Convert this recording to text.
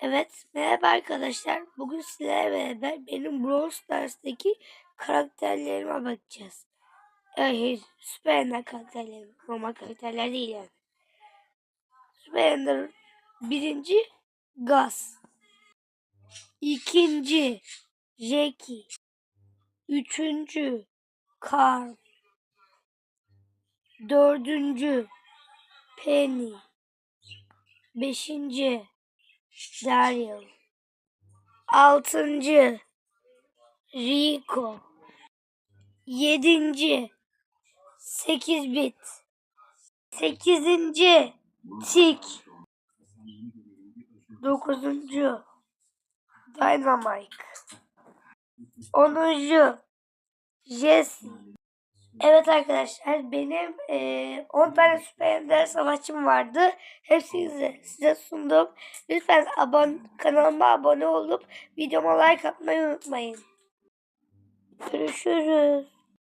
Evet, merhaba arkadaşlar. Bugün sizlerle beraber benim Brawl Stars'taki karakterlerime bakacağız. Evet, Süper Ender karakterlerim. Normal karakterler değil yani. Süper Ender birinci Gaz. İkinci Jackie. Üçüncü Carl. Dördüncü Penny. Beşinci Daryl. Altıncı Rico. Yedinci Sekiz bit. Sekizinci Tik. Dokuzuncu Dynamite. Onuncu Jesse. Evet arkadaşlar benim eee 10 tane süper ender savaşçım vardı. Hepsini size, size sundum. Lütfen abone, kanalıma abone olup videoma like atmayı unutmayın. Görüşürüz.